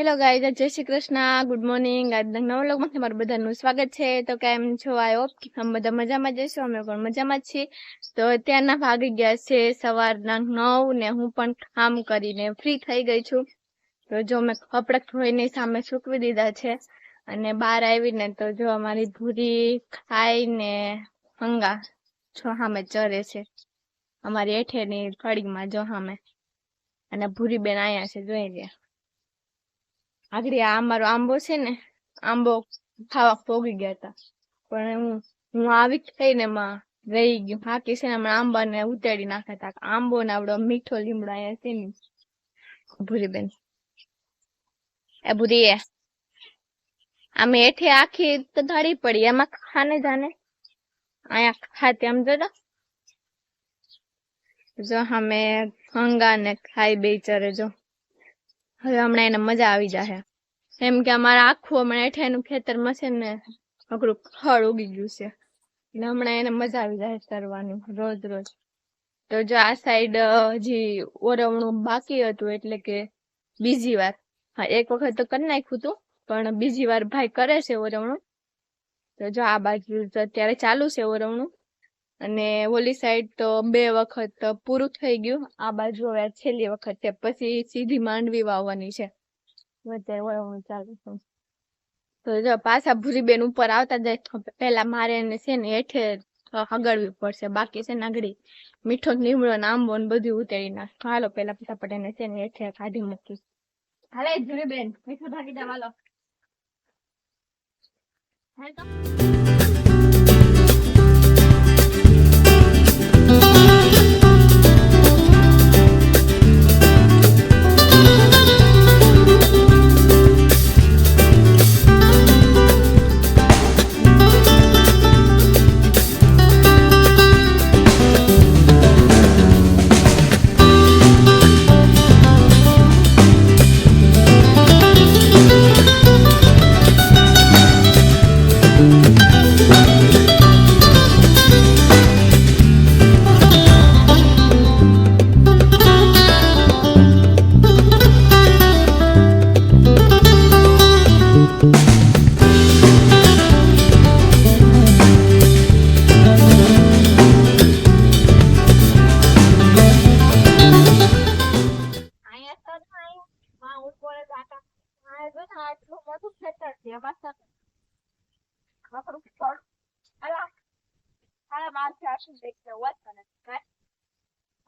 Hello guys જય Shri Krishna. Good morning આજના નવા લોકમાં તમારું બધાનું સ્વાગત છે. તો કેમ છો? આઈ હોપ અમે બધા મજામાં જઈશું અમે પણ મજામાં છીએ. તો અત્યારના ભાગી ગયા છે સવારના નવ ને હું પણ કામ કરીને ફ્રી થઈ ગઈ છું. તો જો મેં કપડાં ધોઈને સામે સૂકવી દીધા છે અને બહાર આવીને તો જો અમારી ભૂરી ખાઈ ને હંગા જો સામે ચરે છે. અમારી એઠેની ફળીમાં જો સામે. અને ભૂરી બેન આયા છે, જોઈ લે આગળ આ અમારો આંબો છે ને, આંબો ખાવા ફોગી ગયા હતા. પણ હું હું આવી થઈને માં રહી ગયું. બાકી છે ને હમણાં આંબાને ઉતારી નાખ્યા હતા. આંબો ને આવડો મીઠો લીમડો અહીંયા છે ને. ભૂરી બેન એ. ભૂરી એ આમે એઠે આખી તો ધડી પડી. એમાં ખાને જાને. અહીંયા ખાતે આમ જો જો અમે હંગા ને ખાઈ બે ચરે જો. હવે હમણાં એને મજા આવી જશે એમ કે અમારે આખું હમણાં એઠાનું ખેતરમાં છે ને અઘરું ફળ ઉગી ગયું છે. એટલે હમણાં એને મજા આવી જાય કરવાનું, રોજ રોજ. તો જો આ સાઈડ હજી ઓરવણું બાકી હતું એટલે કે બીજી વાર, હા, એક વખત તો કરી નાખ્યું હતું, પણ બીજી વાર ભાઈ કરે છે ઓરવણું. તો જો આ બાજુ અત્યારે ચાલુ છે ઓરવણું. અને ઓલી સાઈડ તો બે વખત પૂરું થઈ ગયું, આ બાજુ હવે છેલ્લી વખત છે, પછી સીધી માંડવી વાવવાની છે. અત્યારે વળવાનું ચાલુ છે. તો જો, પાછા ભૂરી બેન ઉપર આવતા જાય. પેલા મારે એને છે ને હેઠે હગાડવી પડશે. બાકી છે ને આગળ મીઠો લીમડો ને આંબો ને બધું ઉતેરી નાખ. હાલો પેલા ફટાફટ એને છે ને હેઠે કાઢી મૂકીશ હાલે ભૂરી બેન મીઠું ભાગી દે હાલો. હાલ તો. હાલા માર છે આશું દેખતે વાત કરે કાય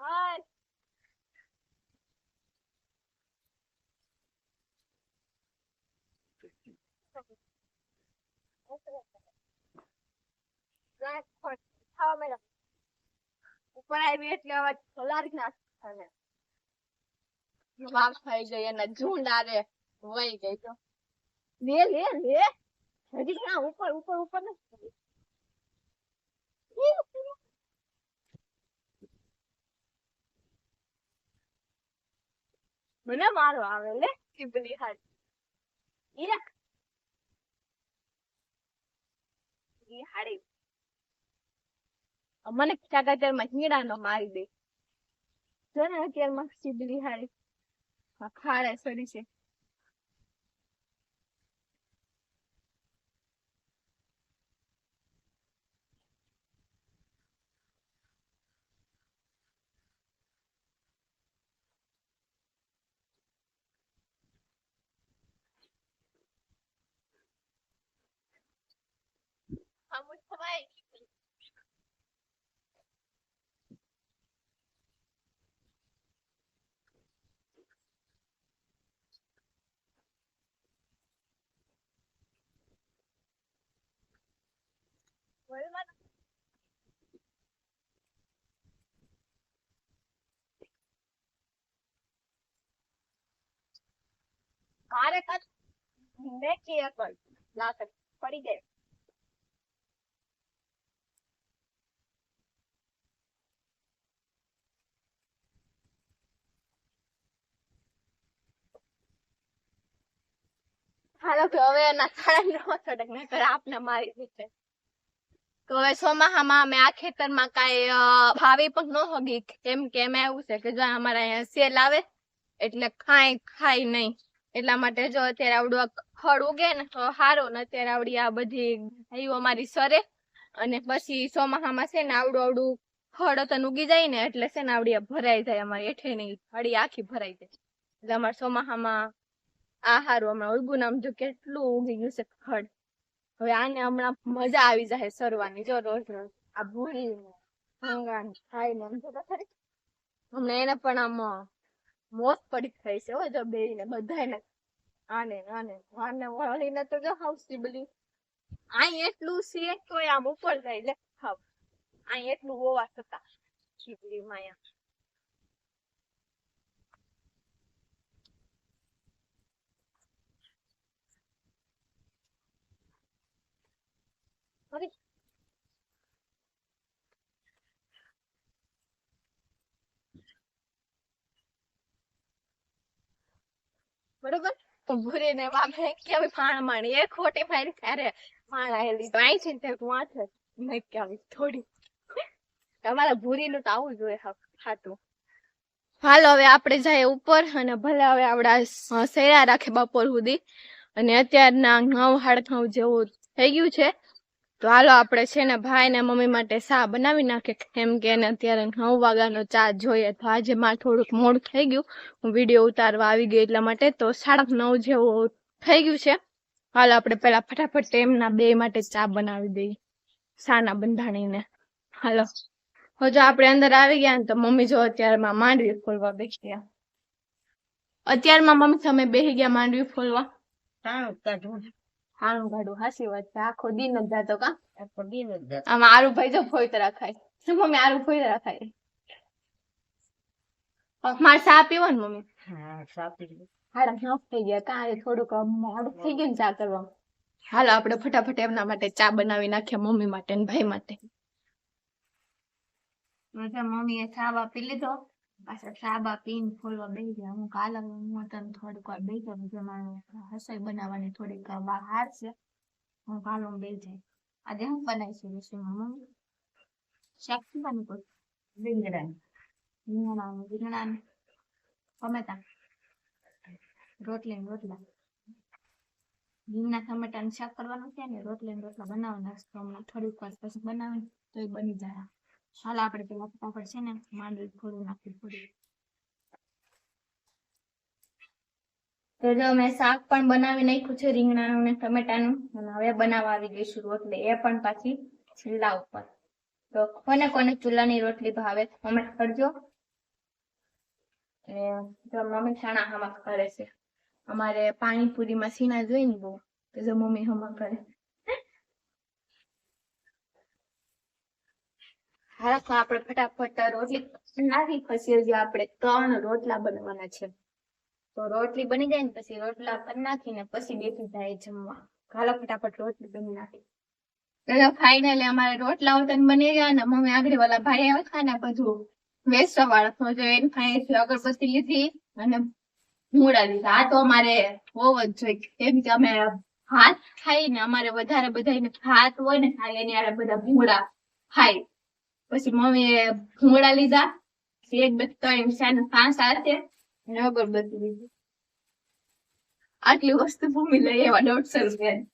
હાય ખાવા મેળા ઉપર આવી એટલે હવે લારી નાખ અને વાવ થઈ ગઈ અને ઝુંડ આરે વહી ગઈ તો લે લે લે હજી ક્યાં ઉપર ઉપર ઉપર નથી મને મારો આવે લે. ચીપલી હાલ. ઈરા ઈ હાડી. મને ચાગાતરમાં હીડા નો મારી દે. જો ને અત્યારમાં ચીબલી હાડી. ખાડે સરી છે. મારે મેં કે કર લાકડ પડી ગયો હાલો કે હવે એના સાડા નવ સડક ને આપને મારી દીધે તો હવે ચોમાસામાં અમે આ ખેતરમાં કાંઈ અ, પણ ન હગી. કેમ કે એમાં એવું છે કે જો અમારા અહીંયા સેલ આવે એટલે ખાય ખાય નહીં. એટલા માટે જો અત્યારે આવડું ફળ ઉગે ને તો સારો ને અત્યારે આવડી આ બધી ગાયો અમારી સરે. અને પછી ચોમાસામાં છે ને આવડું આવડું ફળ તન ઉગી જાય ને એટલે છે ને આવડી ભરાઈ જાય અમારી એઠે નહીં હળી આખી ભરાઈ જાય. એટલે અમારે ચોમાસામાં આ સારું હમણાં ઉગું નામ જો કેટલું ઉગી ગયું છે ફળ હવે આને હમણાં મજા આવી જાય સરવાની, જો રોજ રોજ. આ ભૂલી હમણાં એને પણ આમ મોત પડી થઈ છે હો, જો બે ને બધાને આને આને આને વળીને તો જો હાવ બલી અહીં એટલું છે કોઈ આમ ઉપર જાય, લે, હાવ. અહીં એટલું હોવા છતાં. શિવલી માયા. હવે બરોબર? ભૂરી ને બાપે કે હવે પાણ માણી. એ ખોટી મારી ત્યારે ફાણ આયેલી. તો આઈ છે ને તે વાંચ મેં કેવી થોડી. તમારા ભૂરી નું તો આવું જોઈએ ખાતું. હાલ હવે આપણે જઈએ ઉપર અને ભલે હવે આપડા અ, સૈરા રાખે બપોર સુધી. અને અત્યારના નવ સાડા નવ જેવું થઈ ગયું છે. તો હાલો, આપણે છે ને ભાઈ ને મમ્મી માટે ચા બનાવી નાખે કેમ કે એને અત્યારે નવ વાગ્યાનો ચા જોઈએ. તો આજે મારે થોડુંક મોડું થઈ ગયું. હું વીડિયો ઉતારવા આવી ગઈ એટલા માટે. તો સાડા નવ જેવું થઈ ગયું છે. હાલો, આપણે પેલા ફટાફટ એમના બે માટે ચા બનાવી દઈએ. સાના બંધાણીને. હાલો. હજુ આપણે અંદર આવી ગયા ને તો મમ્મી જો અત્યારમાં માંડવી ફોલવા બેસી ગયા અત્યારમાં મમ્મી તમે બેસી ગયા માંડવી ફોલવા કાઢું ગાડું હાસી વાત છે. આખો દિન જ જાતો કા? આખો દિન જ જાતો. આમાં આરું ભાઈ જો ફોઈતરા ખાય શું મમ્મી આરુ ફોઈતરા ખાય મારે ચા પીવો ને મમ્મી? હા સા પીવો હાડા નવ થઈ ગયા કાંઈ થોડુંક મોડું થઈ ગયું ને ચા કરવામાં હાલો આપણે ફટાફટ એમના માટે ચા બનાવી નાખીએ મમ્મી માટે ને ભાઈ માટે. મમ્મીએ ચા વા પી લીધો. પાછા સાબા પીન ફોલવા બેસી ગયા. હું કાલ હું થોડીક વાર બેસી જાઉં, જે રસોઈ બનાવવાની થોડીક બહાર છે. હું કાલ હું બેસી જાય આજે હું બનાવીશું રસોઈમાં, મમ્મી? શાક શું બની કોઈ રીંગણા રીંગણા રીંગણા ટમેટા રોટલી રોટલા. રીંગણા, ટમેટાનું શાક કરવાનું છે ને, રોટલી રોટલા બનાવવાના તો થોડીક વાર પછી બનાવે તો એ બની જાય. હાલ આપણે પેલા ફટાફટ છે ને માંડવી થોડું નાખી થોડી તો જો શાક પણ બનાવી નાખ્યું છે રીંગણાનું ને ટમેટાનું અને હવે બનાવવા આવી ગઈશું રોટલી એ પણ પાછી ચૂલા ઉપર તો કોને કોને ચૂલાની રોટલી ભાવે કોમેન્ટ કરજો જો મમ્મી ચણા હમક કરે છે અમારે પાણીપુરીમાં સીના જોઈ ને બહુ તો મમ્મી હમક કરે હાલો તો આપણે ફટાફટ રોટલી નાખી પછી હજી આપણે ત્રણ રોટલા બનવાના છે. તો રોટલી બની જાય ને પછી રોટલા પર નાખીને પછી બેસી જાય જમવા. હાલો ફટાફટ રોટલી બની નાખી તો ફાઇનલી અમારે રોટલા ઉતન બની ગયા ને મમ્મી આગળ વાળા ભાઈ આવે હતા ને બધું વેસવા વાળા તો એને ફાઈનથી અગરબત્તી લીધી અને મૂળા લીધા. આ તો અમારે હોવ જ જોઈએ કેમ કે અમે હાથ ખાઈ ને અમારે વધારે બધાને હાથ હોય ને ખાઈ એની બધા ભૂંગળા ખાય. પછી મમ્મીએ ભૂંગળા લીધા. એક બે ત્રણ ચાર પાંચ સાથે અગરબત્તી લીધી આટલી વસ્તુ ભૂમિ લઈ એવા દોઢસો રૂપિયા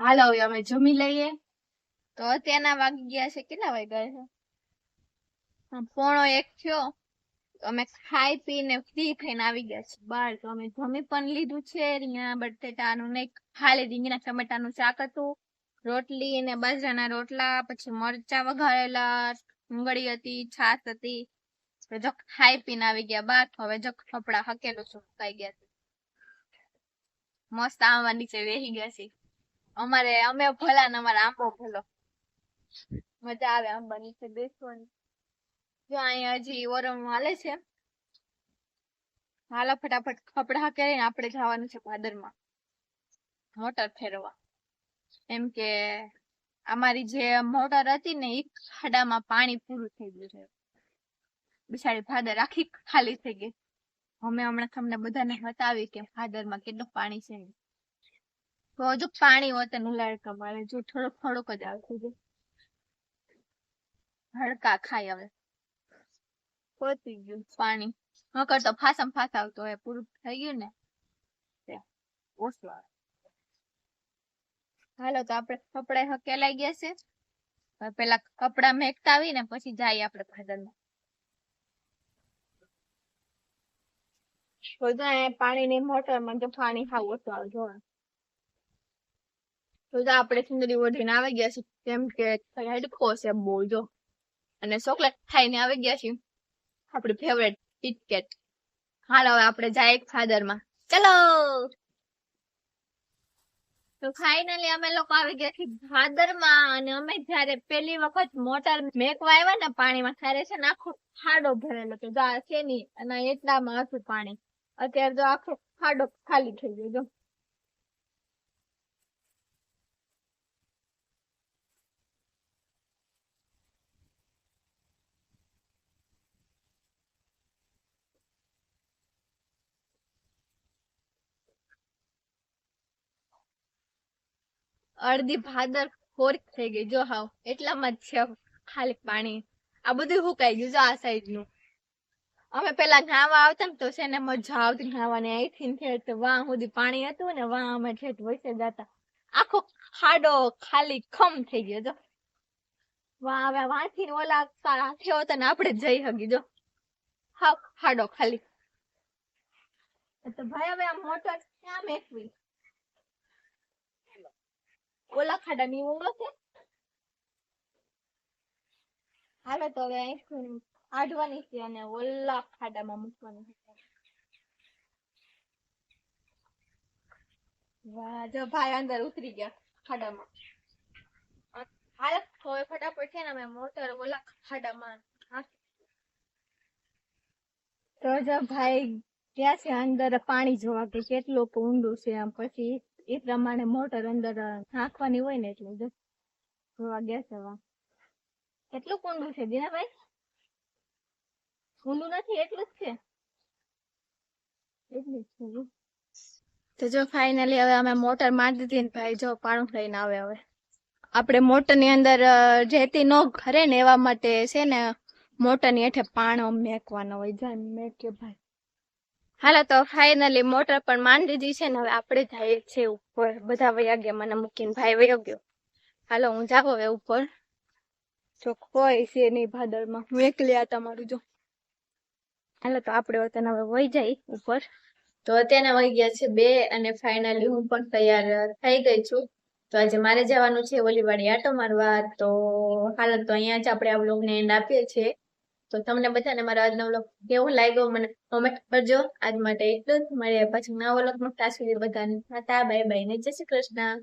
હાલો હવે અમે જમી લઈએ. તો અત્યારના વાગી ગયા છે કેટલા વાગ્યા છે? પોણો એક થયો. અમે ખાઈ પીને ફ્રી થઈને આવી ગયા છે બહાર. તો અમે જમી પણ લીધું છે, રીંગણા, બટેટાનું ને ખાલી રીંગણા, ટમેટાનું શાક હતું. રોટલી ને બાજરાના રોટલા, પછી મરચા વઘારેલા, ડુંગળી હતી, છાશ હતી. ખાઈ પીને આવી ગયા બાર હવે જો હકેલું છું, સુકાઈ ગયા મસ્ત આંબા નીચે બેસી ગયા છે. અમારે, અમે ભલા ને અમારે આંબો ભલો. મજા આવે આંબા નીચે બેસવાની. જો અહીંયા હજી ઓરમ હાલે છે. હાલા ફટાફટ કપડા કરીને આપણે જવાનું છે ભાદરમાં. મોટર ફેરવા એમ કે અમારી જે મોટર હતી ને એ ખાડામાં પાણી પૂરું થઈ ગયું છે. બિચારી ફાદર આખી ખાલી થઈ ગઈ. અમે હમણાં તમને બધાને બતાવી કે ભાદરમાં કેટલું પાણી છે. તો હજુ પાણી હોત ઉલાડ કમાડે જો થોડુંક થોડુંક જ આવતું છે. હડકા ખાય હવે. પોતી ગયું પાણી. નકર તો ફાસમ ફાસ આવતો હોય, પૂરું થઈ ગયું ને. ઓછું હાલો, તો આપણે કપડા હકેલાઈ ગયા છે. પેલા કપડા મેકતા આવી ને પછી જાય આપણે ફાધરમાં પાણીની મોટરમાં તો પાણી ખાવ ઓછું આવે જોવા જો આપણે સુંદરી ઓઢીને આવી ગયા છીએ, કેમ કે હેડકો છે બહુ જો. અને ચોકલેટ ખાઈને આવી ગયા છીએ. આપણી ફેવરેટ કિટકેટ હાલો, હવે આપણે જાય ફાધરમાં ચલો! તો ફાઇનલી અમે લોકો આવી ગયા છીએ ભાદરમાં અને અમે જયારે પેલી વખત મોટર મેકવા આવ્યા ને પાણીમાં, ત્યારે છે ને આખો ખાડો ભરેલો તો જો આ છે ની અને એટલામાં હતું પાણી. અત્યારે તો આખો ખાડો ખાલી થઈ ગયો. જો અડધી ભાદર ખોર થઈ ગઈ. જો હાવ, એટલામાં જ છે ખાલી પાણી. આ બધું હુકાઈ ગયું, જો આ સાઈડનું. અમે પેલા નાવા આવતા ને તો છે ને મજા આવતી નાવાની. અહીંથી ઠેઠ વાં સુધી પાણી હતું ને વાં અમે ઠેઠ વસે જતા. આખો ખાડો ખાલી ખમ થઈ ગયો, જો. વાં હવે વાંથી ઓલા સાથે હોતા ને આપણે જઈ હગી, જો. હાવ, ખાડો ખાલી. તો ભાઈ હવે આ મોટર ક્યાં મેકવી? ઓલા ખાડા ની ઊંઘ છે? હાલો તો હવે કાઢવાની છે અને ઓલા ખાડામાં મૂકવાની છે. જો ભાઈ અંદર ઉતરી ગયા ખાડામાં. હાલ, હવે ફટાફટ છે ને અમે મોટર ઓલા ખાડામાં તો જો ભાઈ ગયા છે અંદર પાણી જોવા કે કેટલું ઊંડું છે આમ પછી એ પ્રમાણે મોટર અંદર નાખવાની હોય ને એટલે જોવા ગેસ હવા. કેટલું ઊંડું છે દીનાભાઈ? ઊંડું નથી, એટલું જ છે. એટલું જ છે તો જો ફાઇનલી હવે અમે મોટર મારી દીધી ને ભાઈ, જો પાણું લઈને આવે હવે. આપણે મોટરની અંદર જેતી નો ઘરે ને એવા માટે છે ને મોટરની હેઠે પાણો મેકવાનો હોય. જાય મેકે ભાઈ. હાલો તો ફાઇનલી મોટર પણ માંડી દીધી છે ને હવે આપણે જઈએ છે ઉપર. બધા વયા ગયા મને મૂકીને ભાઈ વયો ગયો હાલો હું જાવ હવે ઉપર. જો છે નહીં ભાદરમાં. હું એકલી આ તમારું જો. હાલો તો આપણે વતન હવે વહી જાય ઉપર. તો અત્યારના વહી ગયા છે બે અને ફાઇનલી હું પણ તૈયાર થઈ ગઈ છું. તો આજે મારે જવાનું છે ઓલીવાડી આટો મારવા. તો હાલ તો અહીંયા જ આપણે આ બ્લોગને એન્ડ આપીએ છીએ. તો તમને બધાને મારો આજનો વ્લોગ કેવો લાગ્યો મને કોમેન્ટ કરજો. આજ માટે એટલું જ. મળીએ પછી નવા વ્લોગમાં ત્યાં સુધી બધાને ટાટા બાય બાય ને જય શ્રી કૃષ્ણ.